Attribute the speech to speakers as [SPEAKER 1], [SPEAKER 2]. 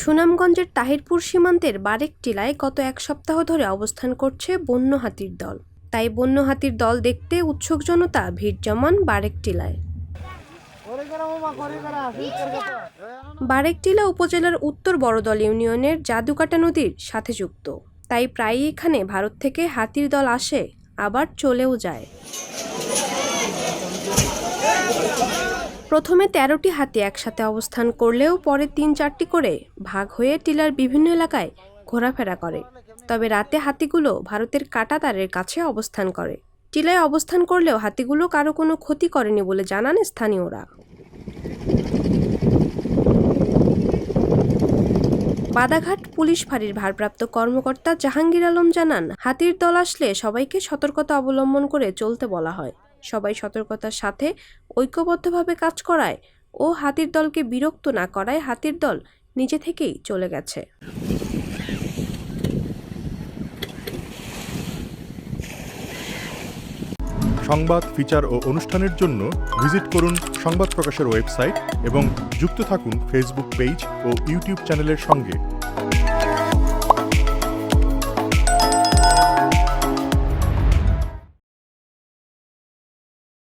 [SPEAKER 1] সুনামগঞ্জের তাহিরপুর সীমান্তের বারেক টিলায় গত এক সপ্তাহ ধরে অবস্থান করছে বন্য হাতির দল। তাই বন্য হাতির দল দেখতে উৎসুক জনতা, ভিড় জমান বারেক টিলায়। বারেকটিলা উপজেলার উত্তর বড়দল ইউনিয়নের জাদুকাটা নদীর সাথে যুক্ত। তাই প্রায়ই এখানে ভারত থেকে হাতির দল আসে, আবার চলেও যায়। প্রথমে তেরোটি হাতি একসাথে অবস্থান করলেও পরে তিন চারটি করে ভাগ হয়ে টিলার বিভিন্ন এলাকায় ঘোরাফেরা করে। তবে রাতে হাতিগুলো ভারতের কাটাতারের কাছে অবস্থান করে। টিলায় অবস্থান করলেও হাতিগুলো কারও কোনো ক্ষতি করেনি বলে জানান স্থানীয়রা। বাদাঘাট পুলিশ ফাঁড়ির ভারপ্রাপ্ত কর্মকর্তা জাহাঙ্গীর আলম জানান, হাতির দল আসলে সবাইকে সতর্কতা অবলম্বন করে চলতে বলা হয়। সবাই সতর্কতার সাথে ঐক্যবদ্ধভাবে কাজ করায় ও হাতির দলকে বিরক্ত না করায় হাতির দল নিজে থেকেই চলে গেছে।
[SPEAKER 2] সংবাদ, ফিচার ও অনুষ্ঠানের জন্য ভিজিট করুন সংবাদ প্রকাশের ওয়েবসাইট এবং যুক্ত থাকুন ফেসবুক পেজ ও ইউটিউব চ্যানেলের সঙ্গে।